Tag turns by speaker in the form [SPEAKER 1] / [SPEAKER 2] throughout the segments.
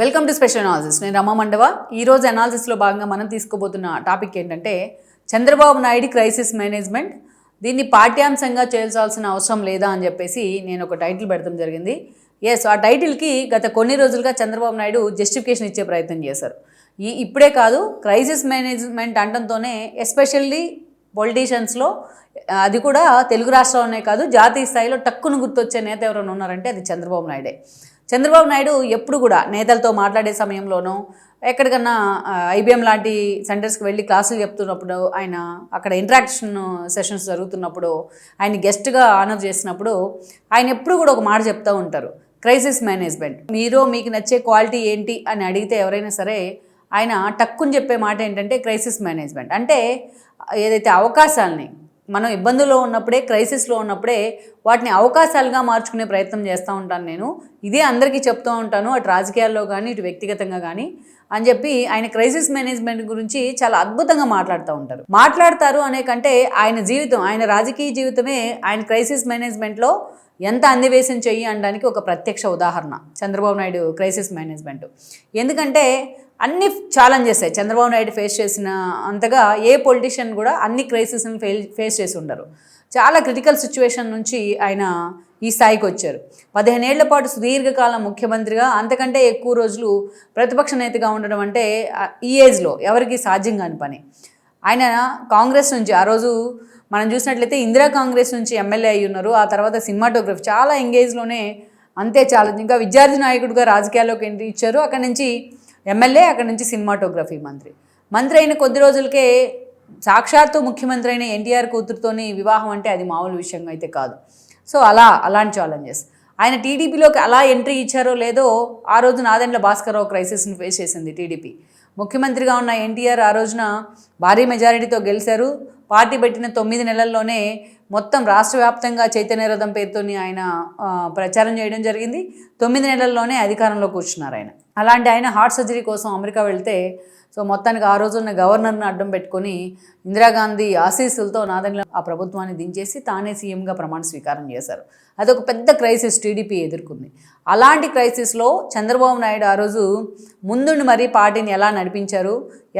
[SPEAKER 1] Welcome to special analysis నేను రమా మండవ. ఈరోజు అనాలిసిస్లో భాగంగా మనం తీసుకోబోతున్న టాపిక్ ఏంటంటే చంద్రబాబు నాయుడు క్రైసిస్ మేనేజ్మెంట్ దీన్ని పాఠ్యాంశంగా చేయాల్సిన అవసరం లేదా అని చెప్పేసి నేను ఒక టైటిల్ పెడతాం జరిగింది. ఎస్ ఆ టైటిల్కి గత కొన్ని రోజులుగా చంద్రబాబు నాయుడు జస్టిఫికేషన్ ఇచ్చే ప్రయత్నం చేశారు. ఈ ఇప్పుడే కాదు క్రైసిస్ మేనేజ్మెంట్ అంటంతోనే ఎస్పెషల్లీ పొలిటీషియన్స్లో అది కూడా తెలుగు రాష్ట్రంలోనే కాదు జాతీయ స్థాయిలో టక్కును గుర్తొచ్చే నేత ఎవరైనా ఉన్నారంటే అది చంద్రబాబు నాయుడే. చంద్రబాబు నాయుడు ఎప్పుడు కూడా నేతలతో మాట్లాడే సమయంలోనూ ఎక్కడికన్నా ఐబిఎం లాంటి సెంటర్స్కి వెళ్ళి క్లాసులు చెప్తున్నప్పుడు ఆయన అక్కడ ఇంటరాక్షన్ సెషన్స్ జరుగుతున్నప్పుడు ఆయన గెస్ట్గా ఆనర్ చేసినప్పుడు ఆయన ఎప్పుడు కూడా ఒక మాట చెప్తూ ఉంటారు. Crisis management. మీరు మీకు నచ్చే క్వాలిటీ ఏంటి అని అడిగితే ఎవరైనా సరే ఆయన టక్కుని చెప్పే మాట ఏంటంటే క్రైసిస్ మేనేజ్మెంట్. అంటే ఏదైతే అవకాశాలని మనం ఇబ్బందుల్లో ఉన్నప్పుడే క్రైసిస్లో ఉన్నప్పుడే వాటిని అవకాశాలుగా మార్చుకునే ప్రయత్నం చేస్తూ ఉంటాను నేను. ఇదే అందరికీ చెప్తూ ఉంటాను అటు రాజకీయాల్లో కానీ ఇటు వ్యక్తిగతంగా కానీ అని చెప్పి ఆయన క్రైసిస్ మేనేజ్మెంట్ గురించి చాలా అద్భుతంగా మాట్లాడుతూ ఉంటారు. మాట్లాడతారు అనే కంటే ఆయన జీవితం ఆయన రాజకీయ జీవితమే ఆయన క్రైసిస్ మేనేజ్మెంట్లో ఎంత అందివేశం చెయ్యి అనడానికి ఒక ప్రత్యక్ష ఉదాహరణ. Chandrababu Naidu crisis management. ఎందుకంటే అన్ని ఛాలెంజెస్ చంద్రబాబు నాయుడు ఫేస్ చేసిన అంతగా ఏ పొలిటీషియన్ కూడా అన్ని క్రైసిస్ని ఫేల్ ఫేస్ చేసి ఉండరు. చాలా క్రిటికల్ సిచ్యువేషన్ నుంచి ఆయన ఈ స్థాయికి వచ్చారు. పదిహేనేళ్ళ పాటు సుదీర్ఘకాలం ముఖ్యమంత్రిగా అంతకంటే ఎక్కువ రోజులు ప్రతిపక్ష నేతగా ఉండడం అంటే ఈ ఏజ్లో ఎవరికి సాధ్యం కాని పని. ఆయన కాంగ్రెస్ నుంచి ఆ రోజు మనం చూసినట్లయితే ఇందిరా కాంగ్రెస్ నుంచి ఎమ్మెల్యే అయి ఉన్నారు. ఆ తర్వాత సినిమాటోగ్రఫీ చాలా ఎంగేజ్లోనే అంతే ఛాలెంజ్ ఇంకా విద్యార్థి నాయకుడిగా రాజకీయాల్లోకి ఎంట్రీ ఇచ్చారు. అక్కడి నుంచి ఎమ్మెల్యే అక్కడి నుంచి సినిమాటోగ్రఫీ మంత్రి. మంత్రి అయిన కొద్ది రోజులకే సాక్షాత్తు ముఖ్యమంత్రి అయిన ఎన్టీఆర్ కూతురుతోని వివాహం అంటే అది మామూలు విషయం అయితే కాదు. సో అలా అలాంటి ఛాలెంజెస్ ఆయన టీడీపీలోకి అలా ఎంట్రీ ఇచ్చారో లేదో ఆ రోజు నాదెండ్ల భాస్కరరావు క్రైసిస్ని ఫేస్ చేసింది టీడీపీ. ముఖ్యమంత్రిగా ఉన్న ఎన్టీఆర్ ఆ రోజున భారీ మెజారిటీతో గెలిచారు పార్టీ పెట్టిన తొమ్మిది నెలల్లోనే మొత్తం రాష్ట్ర వ్యాప్తంగా చైతన్య రథం పేరుతోని ఆయన ప్రచారం చేయడం జరిగింది. తొమ్మిది నెలల్లోనే అధికారంలో కూర్చున్నారు ఆయన. అలాంటి ఆయన హార్ట్ సర్జరీ కోసం అమెరికా వెళ్తే సో మొత్తానికి ఆ రోజున్న గవర్నర్ని అడ్డం పెట్టుకొని ఇందిరాగాంధీ ఆశీస్సులతో నాదండ్ల ఆ ప్రభుత్వాన్ని దించేసి తానే సీఎంగా ప్రమాణ స్వీకారం చేశారు. అదొక పెద్ద క్రైసిస్ టీడీపీ ఎదుర్కొంది. అలాంటి క్రైసిస్లో చంద్రబాబు నాయుడు ఆ రోజు ముందుండి మరీ పార్టీని ఎలా నడిపించారు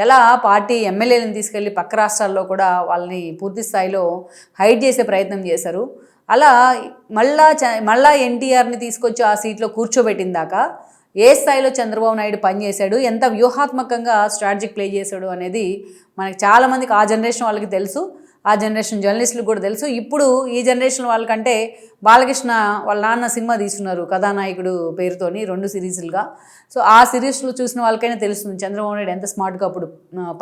[SPEAKER 1] ఎలా పార్టీ ఎమ్మెల్యేలను తీసుకెళ్ళి పక్క రాష్ట్రాల్లో కూడా వాళ్ళని పూర్తి స్థాయిలో హైడ్ చేసే ప్రయత్నం చేశారు. అలా మళ్ళా మళ్ళా ఎన్టీఆర్ని తీసుకొచ్చి ఆ సీట్లో కూర్చోబెట్టిన దాకా ఏ స్థాయిలో చంద్రబాబు నాయుడు పనిచేశాడు ఎంత వ్యూహాత్మకంగా స్ట్రాటజిక్ ప్లే చేశాడు అనేది మనకి చాలామందికి ఆ జనరేషన్ వాళ్ళకి తెలుసు ఆ జనరేషన్ జర్నలిస్టులకు కూడా తెలుసు. ఇప్పుడు ఈ జనరేషన్ వాళ్ళకంటే బాలకృష్ణ వాళ్ళ నాన్న సినిమా తీసుకున్నారు కథానాయకుడు పేరుతోని రెండు సిరీస్లుగా. సో ఆ సిరీస్లు చూసిన వాళ్ళకైనా తెలుస్తుంది చంద్రబాబు నాయుడు ఎంత స్మార్ట్గా అప్పుడు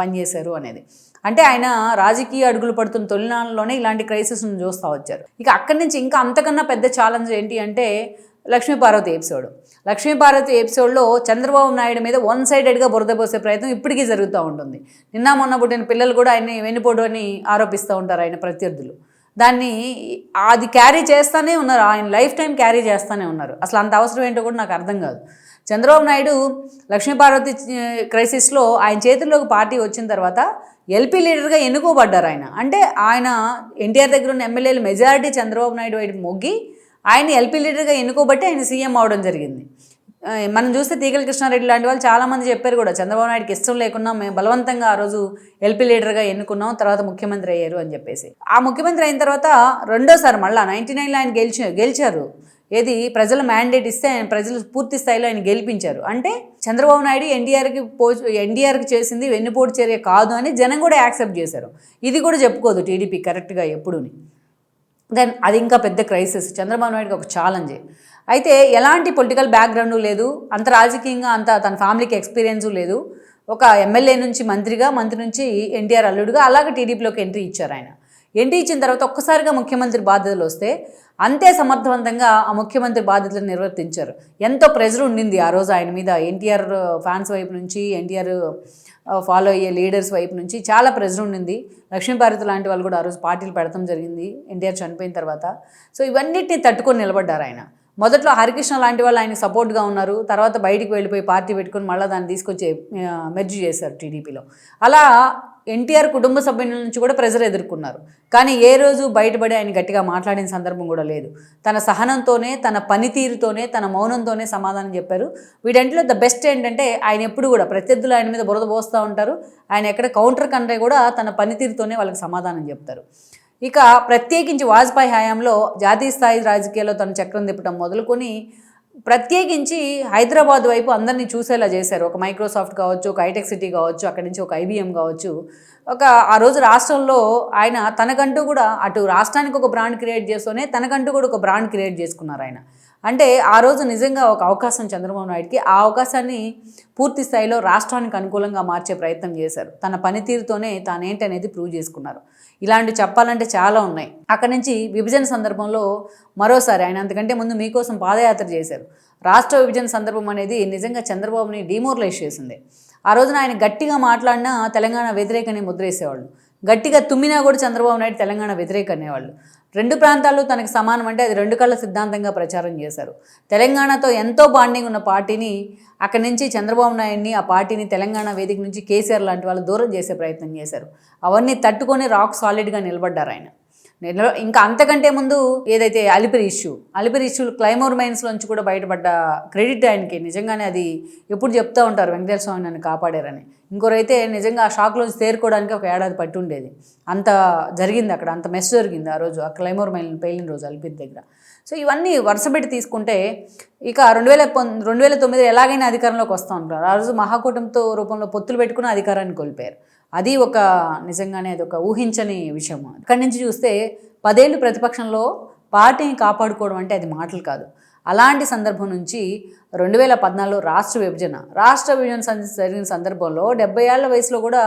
[SPEAKER 1] పనిచేశారు అనేది. అంటే ఆయన రాజకీయ అడుగులు పడుతున్న తొలినాళ్ళలోనే ఇలాంటి క్రైసిస్ను చూస్తూ వచ్చారు. ఇక అక్కడి నుంచి ఇంకా అంతకన్నా పెద్ద ఛాలెంజ్ ఏంటి అంటే లక్ష్మీపార్వతి ఎపిసోడ్. లక్ష్మీపార్వతి ఎపిసోడ్లో చంద్రబాబు నాయుడు మీద వన్ సైడెడ్గా బురద పోసే ప్రయత్నం ఇప్పటికీ జరుగుతూ ఉంటుంది. నిన్న మొన్న పుట్టిన పిల్లలు కూడా ఆయన్ని వెన్నుపోటు అని ఆరోపిస్తూ ఉంటారు ఆయన ప్రత్యర్థులు. దాన్ని అది క్యారీ చేస్తూనే ఉన్నారు ఆయన లైఫ్ టైం క్యారీ చేస్తూనే ఉన్నారు. అసలు అంత అవసరం ఏంటో కూడా నాకు అర్థం కాదు. చంద్రబాబు నాయుడు లక్ష్మీపార్వతి క్రైసిస్లో ఆయన చేతుల్లోకి పార్టీ వచ్చిన తర్వాత ఎల్పీ లీడర్గా ఎన్నుకోబడ్డారు ఆయన. అంటే ఆయన ఎన్టీఆర్ దగ్గర ఉన్న ఎమ్మెల్యేలు మెజారిటీ చంద్రబాబు నాయుడు వైపు మొగ్గి ఆయన ఎల్పీ లీడర్గా ఎన్నుకోబట్టి ఆయన సీఎం అవడం జరిగింది. మనం చూస్తే తీగల కృష్ణారెడ్డి లాంటి వాళ్ళు చాలామంది చెప్పారు కూడా చంద్రబాబు నాయుడుకి ఇష్టం లేకున్నా మేము బలవంతంగా ఆ రోజు ఎల్పీ లీడర్గా ఎన్నుకున్నాం తర్వాత ముఖ్యమంత్రి అయ్యారు అని చెప్పేసి. ఆ ముఖ్యమంత్రి అయిన తర్వాత రెండోసారి మళ్ళీ నైంటీ నైన్లో ఆయన గెలిచి గెలిచారు. ఏది? ప్రజల మ్యాండేట్ ఇస్తే ఆయన ప్రజలు పూర్తి స్థాయిలో ఆయన గెలిపించారు. అంటే చంద్రబాబు నాయుడు ఎన్డీఆర్కి పో ఎన్డీఆర్కి చేసింది వెన్నుపోటు చర్య కాదు అని జనం కూడా యాక్సెప్ట్ చేశారు. ఇది కూడా చెప్పుకోదు టీడీపీ కరెక్ట్గా ఎప్పుడూని. దెన్ అది ఇంకా పెద్ద క్రైసిస్. చంద్రబాబు నాయుడుకి ఒక ఛాలెంజ్ అయితే ఎలాంటి పొలిటికల్ బ్యాక్గ్రౌండ్ లేదు అంత రాజకీయంగా అంత తన ఫ్యామిలీకి ఎక్స్పీరియన్స్ లేదు. ఒక ఎమ్మెల్యే నుంచి మంత్రిగా మంత్రి నుంచి ఎన్టీఆర్ అల్లుడుగా అలాగే టీడీపీలోకి ఎంట్రీ ఇచ్చారు ఆయన. ఎంట్రీ ఇచ్చిన తర్వాత ఒక్కసారిగా ముఖ్యమంత్రి బాధ్యతలు వస్తే అంతే సమర్థవంతంగా ఆ ముఖ్యమంత్రి బాధ్యతలు నిర్వర్తించారు. ఎంతో ప్రెజర్ ఉండింది ఆ రోజు ఆయన మీద. ఎన్టీఆర్ ఫ్యాన్స్ వైపు నుంచి ఎన్టీఆర్ ఫాలో అయ్యే లీడర్స్ వైపు నుంచి చాలా ప్రెజర్ ఉండింది. లక్ష్మీభారత్ లాంటి వాళ్ళు కూడా ఆ రోజు పార్టీలు పెడతాం జరిగింది. ఎన్టీఆర్ చనిపోయిన తర్వాత. సో ఇవన్నిటిని తట్టుకొని నిలబడ్డారు ఆయన. మొదట్లో హరికృష్ణ లాంటి వాళ్ళు ఆయనకి సపోర్ట్గా ఉన్నారు. తర్వాత బయటికి వెళ్ళిపోయి పార్టీ పెట్టుకొని మళ్ళీ దాన్ని తీసుకొచ్చి మెర్జ్ చేశారు టీడీపీలో. అలా ఎన్టీఆర్ కుటుంబ సభ్యుల నుంచి కూడా ప్రెజర్ ఎదుర్కొన్నారు. కానీ ఏ రోజు బయటపడి ఆయన గట్టిగా మాట్లాడిన సందర్భం కూడా లేదు. తన సహనంతోనే తన పనితీరుతోనే తన మౌనంతోనే సమాధానం చెప్పారు. వీటంటిలో ద బెస్ట్ ఏంటంటే ఆయన ఎప్పుడు కూడా ప్రత్యర్థులు ఆయన మీద బురద పోస్తూ ఉంటారు. ఆయన ఎక్కడ కౌంటర్ కన్నా కూడా తన పనితీరుతోనే వాళ్ళకి సమాధానం చెప్తారు. ఇక ప్రత్యేకించి వాజ్పేయి హయాంలో జాతీయ స్థాయి రాజకీయాల్లో తన చక్రం తిప్పడం మొదలుకొని ప్రత్యేకించి హైదరాబాద్ వైపు అందరినీ చూసేలా చేశారు. ఒక మైక్రోసాఫ్ట్ కావచ్చు ఒక హైటెక్ సిటీ కావచ్చు అక్కడి నుంచి ఒక ఐబిఎం కావచ్చు. ఒక ఆ రోజు రాష్ట్రంలో ఆయన తనకంటూ కూడా అటు రాష్ట్రానికి ఒక బ్రాండ్ క్రియేట్ చేస్తూనే తనకంటూ కూడా ఒక బ్రాండ్ క్రియేట్ చేసుకున్నారు ఆయన. అంటే ఆ రోజు నిజంగా ఒక అవకాశం చంద్రబాబు నాయుడుకి ఆ అవకాశాన్ని పూర్తి స్థాయిలో రాష్ట్రానికి అనుకూలంగా మార్చే ప్రయత్నం చేశారు. తన పనితీరుతోనే తానేంటి అనేది ప్రూవ్ చేసుకున్నారు. ఇలాంటి చెప్పాలంటే చాలా ఉన్నాయి. అక్కడి నుంచి విభజన సందర్భంలో మరోసారి ఆయన అంతకంటే ముందు మీకోసం పాదయాత్ర చేశారు. రాష్ట్ర విభజన సందర్భం అనేది నిజంగా చంద్రబాబుని డిమోరలైజ్ చేసింది. ఆ రోజున ఆయన గట్టిగా మాట్లాడినా తెలంగాణ వ్యతిరేకని ముద్రేసేవాళ్ళు. గట్టిగా తుమ్మినా కూడా చంద్రబాబు నాయుడు తెలంగాణ వ్యతిరేక అనేవాళ్ళు. రెండు ప్రాంతాలు తనకు సమానం అంటే అది రెండు కళ్ళ సిద్ధాంతంగా ప్రచారం చేశారు. తెలంగాణతో ఎంతో బాండింగ్ ఉన్న పార్టీని అక్కడి నుంచి చంద్రబాబు నాయుడిని ఆ పార్టీని తెలంగాణ వేదిక నుంచి కేసీఆర్ లాంటి వాళ్ళు దూరం చేసే ప్రయత్నం చేశారు. అవన్నీ తట్టుకొని రాక్ సాలిడ్గా నిలబడ్డారు ఆయన. నిల ఇంకా అంతకంటే ముందు ఏదైతే Alipiri issue Alipiri issue claymore మైన్స్లోంచి కూడా బయటపడ్డ క్రెడిట్ ఆయనకి నిజంగానే అది ఎప్పుడు చెప్తూ ఉంటారు వెంకటేశ్వర స్వామి నన్ను కాపాడారని. ఇంకోరైతే నిజంగా ఆ షాక్లోంచి తేరుకోవడానికి ఒక ఏడాది పట్టి ఉండేది అంత జరిగింది అక్కడ అంత మెస్ జరిగింది ఆ రోజు ఆ క్లైమోర్ మైన్ పేలిన రోజు అలిపిరి దగ్గర. సో ఇవన్నీ వరుసబెట్టి తీసుకుంటే ఇక రెండు వేల రెండు వేల తొమ్మిది ఎలాగైనా అధికారంలోకి వస్తూ ఉంటారు. ఆ రోజు మహాకూటమితో రూపంలో పొత్తులు పెట్టుకుని అధికారాన్ని కోల్పోయారు. అది ఒక నిజంగానే అది ఒక ఊహించని విషయం అక్కడి నుంచి చూస్తే పదేళ్ళు ప్రతిపక్షంలో పార్టీని కాపాడుకోవడం అంటే అది మాటలు కాదు. అలాంటి సందర్భం నుంచి రెండు వేల పద్నాలుగులో రాష్ట్ర విభజన రాష్ట్ర విభజన జరిగిన సందర్భంలో డెబ్బై ఏళ్ళ వయసులో కూడా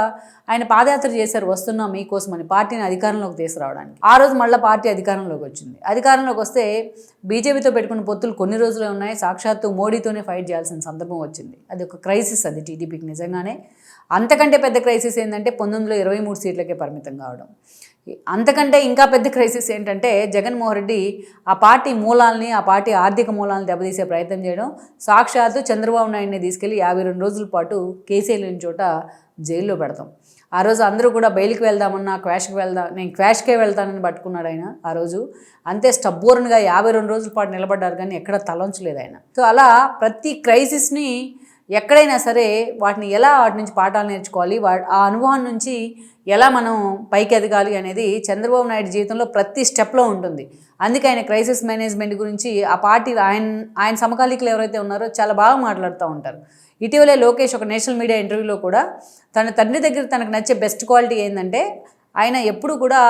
[SPEAKER 1] ఆయన పాదయాత్ర చేశారు వస్తున్నాం మీకోసం అని పార్టీని అధికారంలోకి తీసుకురావడానికి. ఆ రోజు మళ్ళీ పార్టీ అధికారంలోకి వచ్చింది. అధికారంలోకి వస్తే బీజేపీతో పెట్టుకున్న పొత్తులు కొన్ని రోజులే ఉన్నాయి. సాక్షాత్తు మోడీతోనే ఫైట్ చేయాల్సిన సందర్భం వచ్చింది. అది ఒక క్రైసిస్ అది టీడీపీకి నిజంగానే. అంతకంటే పెద్ద క్రైసిస్ ఏంటంటే పంతొమ్మిదిలో ఇరవై మూడు సీట్లకే పరిమితం కావడం. అంతకంటే ఇంకా పెద్ద క్రైసిస్ ఏంటంటే జగన్మోహన్ రెడ్డి ఆ పార్టీ మూలాల్ని ఆ పార్టీ ఆర్థిక మూలాలను దెబ్బతీసే ప్రయత్నం చేయడం. సాక్షాత్తు చంద్రబాబు నాయుడిని తీసుకెళ్ళి యాభై రెండు రోజుల పాటు కేసీఆర్ లేని చోట జైల్లో పెడతాం. ఆ రోజు అందరూ కూడా బయలుకి వెళ్దామన్నా క్వాష్కి వెళ్దాం నేను క్వాష్కే వెళ్తానని పట్టుకున్నాడు ఆయన ఆ రోజు. అంతే స్టబ్బోర్న్గా యాభై రెండు రోజుల పాటు నిలబడ్డారు కానీ ఎక్కడ తలంచలేదు ఆయన. సో అలా ప్రతి క్రైసిస్ని ఎక్కడైనా సరే వాటిని ఎలా వాటి నుంచి పాఠాలు నేర్చుకోవాలి వా ఆ అనుభవం నుంచి ఎలా మనం పైకి ఎదగాలి అనేది చంద్రబాబు నాయుడు జీవితంలో ప్రతి స్టెప్లో ఉంటుంది. అందుకే ఆయన క్రైసిస్ మేనేజ్మెంట్ గురించి ఆ పార్టీ ఆయన ఆయన సమకాలీకులు ఎవరైతే ఉన్నారో చాలా బాగా మాట్లాడుతూ ఉంటారు. ఇటీవలే లోకేష్ ఒక నేషనల్ మీడియా ఇంటర్వ్యూలో కూడా తన తండ్రి దగ్గర తనకు నచ్చే బెస్ట్ క్వాలిటీ ఏంటంటే ఆయన ఎప్పుడు కూడా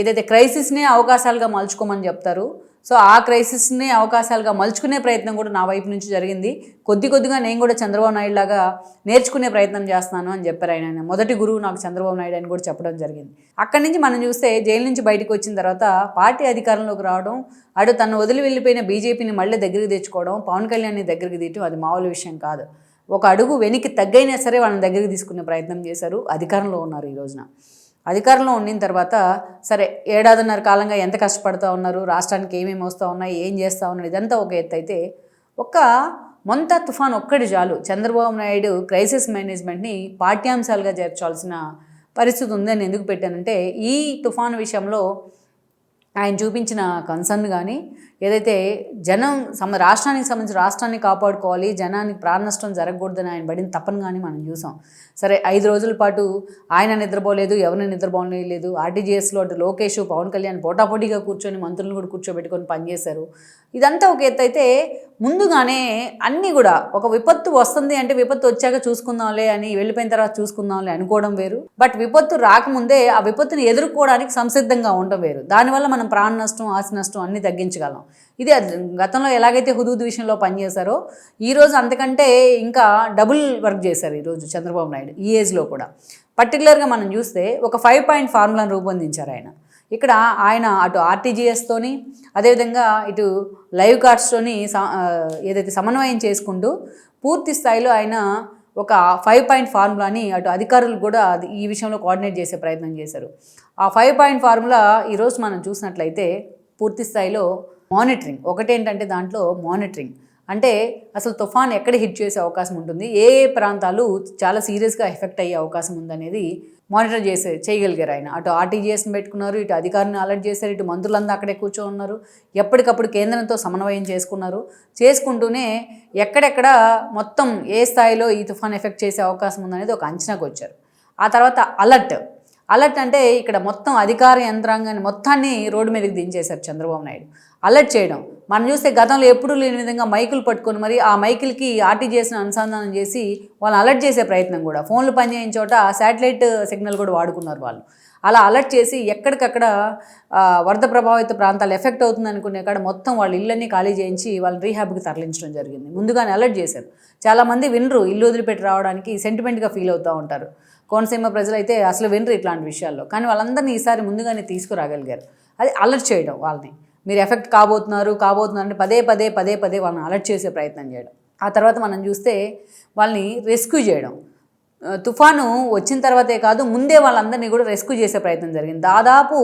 [SPEAKER 1] ఏదైతే క్రైసిస్నే అవకాశాలుగా మలుచుకోమని చెప్తారు సో ఆ క్రైసిస్ని అవకాశాలుగా మలుచుకునే ప్రయత్నం కూడా నా వైపు నుంచి జరిగింది. కొద్ది కొద్దిగా నేను కూడా చంద్రబాబు నాయుడు లాగా నేర్చుకునే ప్రయత్నం చేస్తున్నాను అని చెప్పారు ఆయన. మొదటి గురువు నాకు చంద్రబాబు నాయుడు అని కూడా చెప్పడం జరిగింది. అక్కడి నుంచి మనం చూస్తే జైలు నుంచి బయటకు వచ్చిన తర్వాత పార్టీ అధికారంలోకి రావడం అటు తను వదిలి వెళ్ళిపోయిన బీజేపీని మళ్ళీ దగ్గరికి తెచ్చుకోవడం పవన్ కళ్యాణ్ని దగ్గరికి తీయటం అది మామూలు విషయం కాదు. ఒక అడుగు వెనక్కి తగ్గైనా సరే వాళ్ళని దగ్గరికి తీసుకునే ప్రయత్నం చేశారు. అధికారంలో ఉన్నారు ఈ రోజున. అధికారంలో ఉండిన తర్వాత సరే ఏడాదిన్నర కాలంగా ఎంత కష్టపడుతూ ఉన్నారు రాష్ట్రానికి ఏమేమి వస్తూ ఉన్నాయి ఏం చేస్తూ ఉన్నారు ఇదంతా ఒక ఎత్తు అయితే ఒక్క మొంత తుఫాన్ ఒక్కటి చాలు. చంద్రబాబు నాయుడు క్రైసిస్ మేనేజ్మెంట్ని పాఠ్యాంశాలుగా చేర్చాల్సిన పరిస్థితి ఉందని ఎందుకు పెట్టానంటే ఈ తుఫాన్ విషయంలో ఆయన చూపించిన కన్సర్న్ కానీ ఏదైతే జనం సమ రాష్ట్రానికి సంబంధించి రాష్ట్రాన్ని కాపాడుకోవాలి జనానికి ప్రాణ నష్టం జరగకూడదని ఆయన పడిన తప్పని కానీ మనం చూసాం. సరే ఐదు రోజుల పాటు ఆయన నిద్రపోలేదు ఎవరిని నిద్రపోలేదు ఆర్టీజీఎస్లో అటు లోకేష్ పవన్ కళ్యాణ్ పోటాపోటీగా కూర్చొని మంత్రులను కూడా కూర్చోబెట్టుకొని పనిచేశారు. ఇదంతా ఒక ఎత్తు అయితే ముందుగానే అన్నీ కూడా ఒక విపత్తు వస్తుంది అంటే విపత్తు వచ్చాక చూసుకుందాంలే అని వెళ్ళిపోయిన తర్వాత చూసుకుందాంలే అనుకోవడం వేరు. బట్ విపత్తు రాకముందే ఆ విపత్తుని ఎదుర్కోవడానికి సంసిద్ధంగా ఉండడం వేరు. దానివల్ల మనం ప్రాణ నష్టం ఆస్తి నష్టం అన్నీ తగ్గించగలం. ఇది అది గతంలో ఎలాగైతే హుదూద్ విషయంలో పనిచేశారో ఈరోజు అంతకంటే ఇంకా డబుల్ వర్క్ చేశారు ఈరోజు చంద్రబాబు నాయుడు ఈ ఏజ్లో కూడా. పర్టికులర్గా మనం చూస్తే ఒక ఫైవ్ పాయింట్ ఫార్ములాను రూపొందించారు ఆయన. ఇక్కడ ఆయన అటు ఆర్టీజీఎస్తోని అదేవిధంగా ఇటు లైవ్ కార్డ్స్తోని స- ఏదైతే సమన్వయం చేసుకుంటూ పూర్తి స్థాయిలో ఆయన ఒక ఫైవ్ పాయింట్ ఫార్ములాని అటు అధికారులు కూడా ఈ విషయంలో కోఆర్డినేట్ చేసే ప్రయత్నం చేశారు. ఆ ఫైవ్ పాయింట్ ఫార్ములా ఈరోజు మనం చూసినట్లయితే పూర్తి స్థాయిలో మానిటరింగ్. ఒకటేంటంటే దాంట్లో మానిటరింగ్. అంటే అసలు తుఫాన్ ఎక్కడ హిట్ చేసే అవకాశం ఉంటుంది? ఏ ఏ ప్రాంతాలు చాలా సీరియస్గా ఎఫెక్ట్ అయ్యే అవకాశం ఉందనేది మానిటర్ చేసే చేయగలిగారు ఆయన. అటు ఆర్టీజీఎస్ని పెట్టుకున్నారు ఇటు అధికారిని అలర్ట్ చేశారు ఇటు మంత్రులందరూ అక్కడే కూర్చో ఉన్నారు ఎప్పటికప్పుడు కేంద్రంతో సమన్వయం చేసుకున్నారు. చేసుకుంటూనే ఎక్కడెక్కడ మొత్తం ఏ స్థాయిలో ఈ తుఫాన్ ఎఫెక్ట్ చేసే అవకాశం ఉందనేది ఒక అంచనాకు వచ్చారు. ఆ తర్వాత అలర్ట్. అలర్ట్ అంటే ఇక్కడ మొత్తం అధికార యంత్రాంగాన్ని మొత్తాన్ని రోడ్డు మీదకి దించేశారు చంద్రబాబు నాయుడు. అలర్ట్ చేయడం. మనం చూస్తే గతంలో ఎప్పుడూ లేని విధంగా మైకులు పట్టుకొని మరి ఆ మైకులకి ఆర్టీజీఎస్ని అనుసంధానం చేసి వాళ్ళని అలర్ట్ చేసే ప్రయత్నం కూడా. ఫోన్లు పనిచేయని చోట శాటిలైట్ సిగ్నల్ కూడా వాడుకున్నారు వాళ్ళు. అలా అలర్ట్ చేసి ఎక్కడికక్కడ వరద ప్రభావిత ప్రాంతాలు ఎఫెక్ట్ అవుతుంది అనుకునే కాడ మొత్తం వాళ్ళ ఇళ్ళన్నీ ఖాళీ చేయించి వాళ్ళని రీహాబ్కి తరలించడం జరిగింది. ముందుగానే అలర్ట్ చేశారు. చాలామంది వినరు ఇల్లు వదిలిపెట్టి రావడానికి సెంటిమెంట్గా ఫీల్ అవుతూ ఉంటారు. కోనసీమ ప్రజలైతే అసలు వినరు ఇట్లాంటి విషయాల్లో. కానీ వాళ్ళందరినీ ఈసారి ముందుగానే తీసుకురాగలిగారు. అది అలర్ట్ చేయడం వాళ్ళని మీరు ఎఫెక్ట్ కాబోతున్నారు కాబోతున్నారు అంటే పదే పదే పదే పదే వాళ్ళని అలర్ట్ చేసే ప్రయత్నం చేయడం. ఆ తర్వాత మనం చూస్తే వాళ్ళని రెస్క్యూ చేయడం. తుఫాను వచ్చిన తర్వాతే కాదు ముందే వాళ్ళందరినీ కూడా రెస్క్యూ చేసే ప్రయత్నం జరిగింది. దాదాపు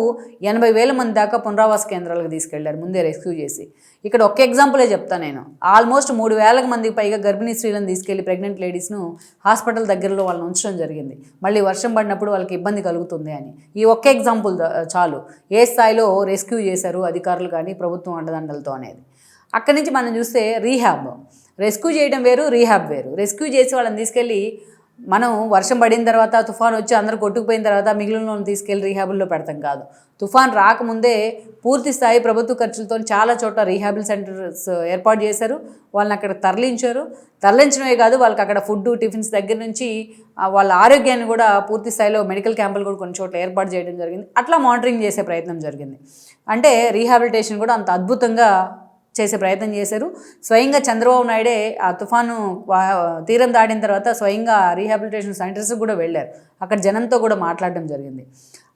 [SPEAKER 1] ఎనభై వేల మంది దాకా పునరావాస కేంద్రాలకు తీసుకెళ్ళారు ముందే రెస్క్యూ చేసి. ఇక్కడ ఒక్క ఎగ్జాంపులే చెప్తాను నేను. ఆల్మోస్ట్ మూడు వేల మందికి పైగా గర్భిణీ స్త్రీలను తీసుకెళ్ళి ప్రెగ్నెంట్ లేడీస్ను హాస్పిటల్ దగ్గరలో వాళ్ళని ఉంచడం జరిగింది. మళ్ళీ వర్షం పడినప్పుడు వాళ్ళకి ఇబ్బంది కలుగుతుంది అని. ఈ ఒక్క ఎగ్జాంపుల్ చాలు. ఏ స్థాయిలో రెస్క్యూ చేశారు అధికారులు కానీ ప్రభుత్వం అండదండలతో అనేది. అక్కడి నుంచి మనం చూస్తే రీహాబ్. రెస్క్యూ చేయడం వేరు రీహాబ్ వేరు. రెస్క్యూ చేసి వాళ్ళని తీసుకెళ్ళి మనం వర్షం పడిన తర్వాత తుఫాన్ వచ్చి అందరూ కొట్టుకుపోయిన తర్వాత మిగిలిన వాళ్ళని తీసుకెళ్ళి రీహాబుల్లో పెడతాం కాదు. తుఫాన్ రాకముందే పూర్తి స్థాయి ప్రభుత్వ ఖర్చులతో చాలా చోట్ల రీహాబిల్ సెంటర్స్ ఏర్పాటు చేశారు. వాళ్ళని అక్కడ తరలించారు. తరలించడమే కాదు వాళ్ళకి అక్కడ ఫుడ్ టిఫిన్స్ దగ్గర నుంచి వాళ్ళ ఆరోగ్యాన్ని కూడా పూర్తి స్థాయిలో మెడికల్ క్యాంపులు కూడా కొన్ని చోట్ల ఏర్పాటు చేయడం జరిగింది. అట్లా మానిటరింగ్ చేసే ప్రయత్నం జరిగింది. అంటే రీహాబిలిటేషన్ కూడా అంత అద్భుతంగా చేసే ప్రయత్నం చేశారు. స్వయంగా చంద్రబాబు నాయుడే ఆ తుఫాను తీరం దాటిన తర్వాత స్వయంగా రీహాబిలిటేషన్ సెంటర్స్కి కూడా వెళ్ళారు. అక్కడ జనంతో కూడా మాట్లాడడం జరిగింది.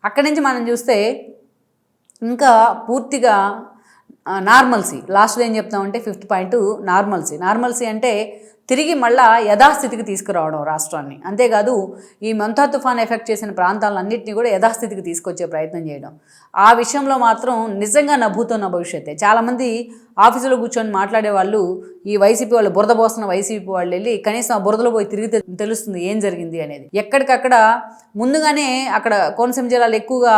[SPEAKER 1] అక్కడి నుంచి మనం చూస్తే ఇంకా పూర్తిగా నార్మల్సీ లాస్ట్లో ఏం చెప్తామంటే ఫిఫ్త్ పాయింట్ నార్మల్సీ నార్మల్సీ అంటే తిరిగి మళ్ళా యథాస్థితికి తీసుకురావడం రాష్ట్రాన్ని. అంతేకాదు ఈ మంతా తుఫాన్ ఎఫెక్ట్ చేసిన ప్రాంతాలన్నింటినీ కూడా యథాస్థితికి తీసుకొచ్చే ప్రయత్నం చేయడం. ఆ విషయంలో మాత్రం నిజంగా నవ్వుతున్న భవిష్యత్తే. చాలామంది ఆఫీసులో కూర్చొని మాట్లాడే వాళ్ళు ఈ వైసీపీ వాళ్ళు బురద పోస్తున్న వైసీపీ వాళ్ళు వెళ్ళి కనీసం ఆ బురదలో పోయి తిరిగి తెలుస్తుంది ఏం జరిగింది అనేది. ఎక్కడికక్కడ ముందుగానే అక్కడ కోనసీమ జిల్లాలో ఎక్కువగా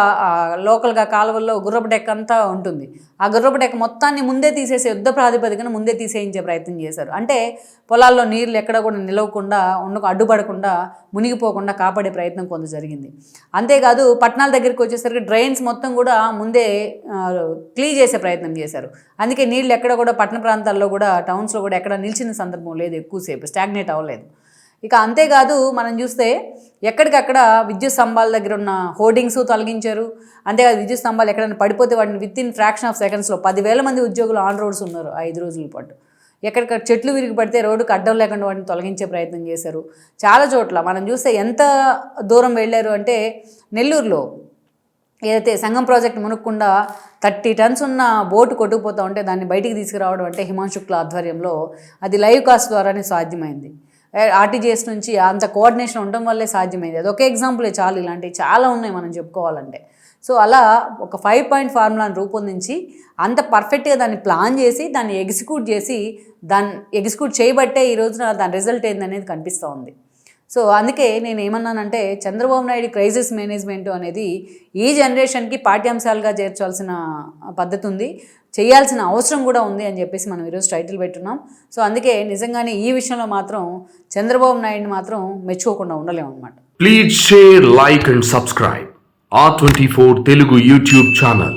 [SPEAKER 1] లోకల్గా కాలువల్లో గుర్రపు డెక్క అంతా ఉంటుంది. ఆ గుర్రపు డెక్క మొత్తాన్ని ముందే తీసేసి యుద్ధ ప్రాతిపదికన ముందే తీసేయించే ప్రయత్నం చేశారు. అంటే పొలాల్లో నీళ్ళు ఎక్కడ కూడా నిలవకుండా ఉండకు అడ్డుపడకుండా మునిగిపోకుండా కాపాడే ప్రయత్నం కొంత జరిగింది. అంతేకాదు పట్టణాల దగ్గరికి వచ్చేసరికి డ్రైన్స్ మొత్తం కూడా ముందే క్లీన్ చేసే ప్రయత్నం చేశారు. అందుకే నీళ్ళు ఎక్కడ కూడా పట్టణ ప్రాంతాల్లో కూడా టౌన్స్లో కూడా ఎక్కడ నిలిచిన సందర్భం లేదు ఎక్కువసేపు స్టాగ్నేట్ అవ్వలేదు. ఇక అంతేకాదు మనం చూస్తే ఎక్కడికక్కడ విద్యుత్ స్తంభాల దగ్గర ఉన్న హోర్డింగ్స్ తొలగించారు. అంతేకాదు విద్యుత్ స్తంభాలు ఎక్కడైనా పడిపోతే వాటిని విత్ ఇన్ ఫ్రాక్షన్ ఆఫ్ సెకండ్స్లో పదివేల మంది ఉద్యోగులు ఆన్ రోడ్స్ ఉన్నారు ఐదు రోజుల పాటు. ఎక్కడికక్కడ చెట్లు విరిగి పడితే రోడ్డుకు అడ్డం లేకుండా వాటిని తొలగించే ప్రయత్నం చేశారు. చాలా చోట్ల మనం చూస్తే ఎంత దూరం వెళ్ళారు అంటే నెల్లూరులో ఏదైతే సంఘం ప్రాజెక్ట్ మునుక్కుండా థర్టీ టన్స్ ఉన్న బోటు కొట్టుకుపోతా ఉంటే దాన్ని బయటికి తీసుకురావడం అంటే హిమాంశుక్ల ఆధ్వర్యంలో అది లైవ్ కాస్ట్ ద్వారానే సాధ్యమైంది. ఆర్టీజీఎస్ నుంచి అంత కోఆర్డినేషన్ ఉండడం వల్లే సాధ్యమైంది. అది ఒక ఎగ్జాంపులే చాలు ఇలాంటివి చాలా ఉన్నాయి మనం చెప్పుకోవాలంటే. సో అలా ఒక ఫైవ్ పాయింట్ ఫార్ములాను రూపొందించి అంత పర్ఫెక్ట్గా దాన్ని ప్లాన్ చేసి దాన్ని ఎగ్జిక్యూట్ చేసి దాన్ని ఎగ్జిక్యూట్ చేయబట్టే ఈ రోజున దాని రిజల్ట్ ఏందనేది కనిపిస్తూ ఉంది. సో అందుకే నేను ఏమన్నానంటే చంద్రబాబు నాయుడు క్రైసిస్ మేనేజ్మెంట్ అనేది ఈ జనరేషన్కి పాఠ్యాంశాలుగా చేర్చాల్సిన పద్ధతి ఉంది. చేయాల్సిన అవసరం కూడా ఉంది అని చెప్పేసి మనం ఈరోజు టైటిల్ పెట్టున్నాం సో అందుకే నిజంగానే ఈ విషయంలో మాత్రం చంద్రబాబు నాయుడిని మాత్రం మెచ్చుకోకుండా ఉండలేము అనమాట
[SPEAKER 2] Please share, like and subscribe. R24 Telugu YouTube channel.